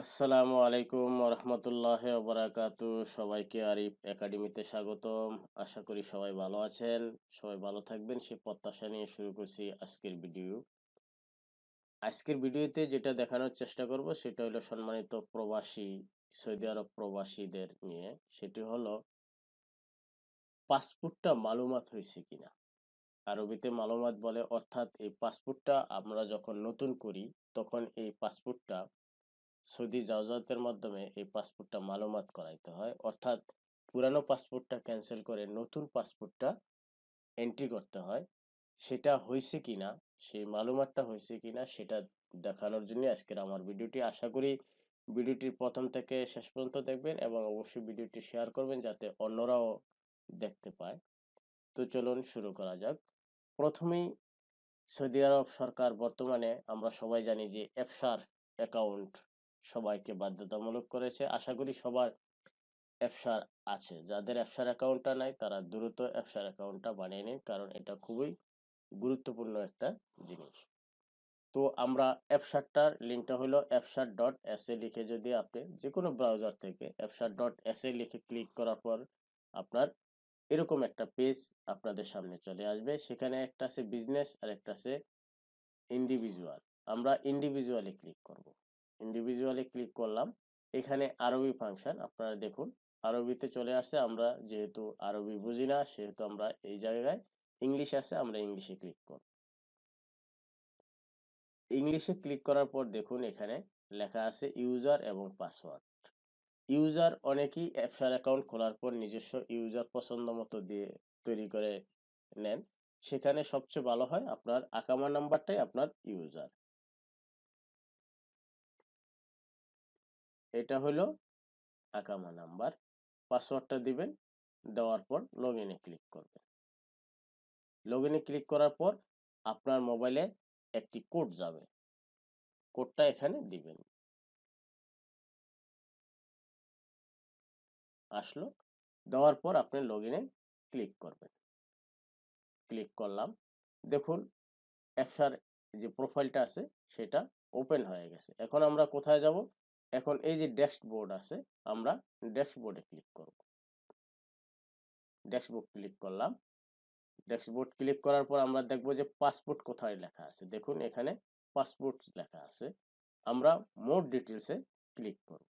আসসালামু আলাইকুম রহমতুল্লাহ বারাকাতু সবাইকে আরিফ একাডেমিতে স্বাগতম। আশা করি সবাই ভালো আছেন। সবাই ভালো থাকবেন, সে প্রত্যাশা নিয়ে শুরু করছি আজকের ভিডিও। আজকের ভিডিওতে যেটা দেখানোর চেষ্টা করব, সেটা হলো সম্মানিত প্রবাসী, সৌদি আরব প্রবাসীদের নিয়ে। সেটি হলো, পাসপোর্টটা মালুমাত হয়েছে কিনা? আরবিতে মালুমাত বলে অর্থাৎ এই পাসপোর্টটা আমরা যখন নতুন করি, তখন এই পাসপোর্টটা সৌদি জাওজাতের মাধ্যমে এই পাসপোর্টটা মালুমাত করাইতে হয়। অর্থাৎ পুরানো পাসপোর্টটা ক্যান্সেল করে নতুন পাসপোর্টটা এন্ট্রি করতে হয়। সেটা হয়েছে কিনা, সেই মালুমাতটা হয়েছে কি না সেটা দেখানোর জন্য আজকের আমার ভিডিওটি। আশা করি ভিডিওটির প্রথম থেকে শেষ পর্যন্ত দেখবেন এবং অবশ্যই ভিডিওটি শেয়ার করবেন যাতে অন্যরাও দেখতে পায়। তো চলুন শুরু করা যাক। প্রথমেই সৌদি আরব সরকার বর্তমানে আমরা সবাই জানি যে অ্যাপসার অ্যাকাউন্ট সবাইকে বাধ্যতামূলক করেছে। আশা করি সবার অ্যাপসার আছে। যাদের অ্যাপসার অ্যাকাউন্টটা নাই, তারা দ্রুত অ্যাপসার অ্যাকাউন্টটা বানিয়ে নিন কারণ এটা খুবই গুরুত্বপূর্ণ একটা জিনিস। তো আমরা অ্যাপসারটার লিঙ্কটা হলো অ্যাপসার ডট এস এ লিখে যদি আপনি যে কোনো ব্রাউজার থেকে অ্যাপসার ডট এস এ লিখে ক্লিক করার পর আপনার এরকম একটা পেজ আপনাদের সামনে চলে আসবে। সেখানে একটা আছে বিজনেস আর একটা আছে ইন্ডিভিজুয়াল। আমরা ইন্ডিভিজুয়ালি ক্লিক করব। ইন্ডিভিজুয়ালি ক্লিক করলাম। এখানে আরবি ফাংশন আপনারা দেখুন আরবিতে চলে আসছে আমরা যেহেতু আরবি বুঝি না, সেহেতু আমরা এই জায়গায় ইংলিশ আছে আমরা ইংলিশে ক্লিক করব ইংলিশে ক্লিক করার পর দেখুন, এখানে লেখা আছে ইউজার এবং পাসওয়ার্ড ইউজার অনেকেই অ্যাপসার অ্যাকাউন্ট খোলার পর নিজস্ব ইউজার পছন্দ মতো দিয়ে তৈরি করে নেন। সেখানে সবচেয়ে ভালো হয় আপনার আকামা নাম্বারটাই আপনার ইউজার এটা হলো আকামা নাম্বার। পাসওয়ার্ডটা দিবেন, দেওয়ার পর লগ ইনে ক্লিক করবেন। লগ ইনে ক্লিক করার পর আপনার মোবাইলে একটি কোড যাবে। কোডটা এখানে দিবেন। আসলো। দেওয়ার পর আপনি লগ ইনে ক্লিক করবেন। ক্লিক করলাম। দেখুন অ্যাপসার যে প্রোফাইলটা আছে, সেটা ওপেন হয়ে গেছে। এখন আমরা কোথায় যাব? এখন এই যে ড্যাশবোর্ড আছে, আমরা ড্যাশবোর্ডে ক্লিক করব। ড্যাশবোর্ড ক্লিক করলাম। ড্যাশবোর্ড ক্লিক করার পর আমরা দেখব যে পাসপোর্ট কোথায় লেখা আছে। দেখুন, এখানে পাসপোর্ট লেখা আছে। আমরা মোর ডিটেলসে ক্লিক করব।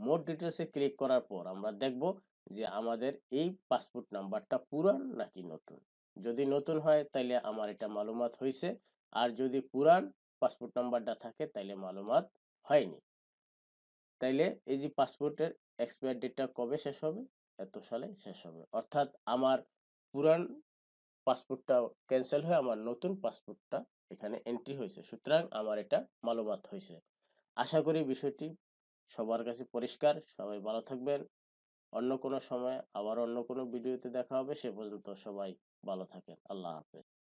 মোর ডিটেলসে ক্লিক করার পর আমরা দেখব যে আমাদের এই পাসপোর্ট নাম্বারটা পুরান নাকি নতুন? যদি নতুন হয় তাহলে আমার এটা মালুমাত হয়েছে আর যদি পুরান পাসপোর্ট নাম্বারটা থাকে, তাইলে মালুমাত হয়নি। তাইলে এই যে পাসপোর্টের এক্সপায়ার ডেটটা কবে শেষ হবে? এত সালে শেষ হবে। অর্থাৎ আমার পুরান পাসপোর্টটা ক্যান্সেল হয়ে আমার নতুন পাসপোর্টটা এখানে এন্ট্রি হয়েছে। সুতরাং আমার এটা মালুমাত হয়েছে। আশা করি বিষয়টি সবার কাছে পরিষ্কার। সবাই ভালো থাকবেন। অন্য কোনো সময় আবার অন্য কোনো ভিডিওতে দেখা হবে। সে পর্যন্ত সবাই ভালো থাকেন। আল্লাহ হাফেজ।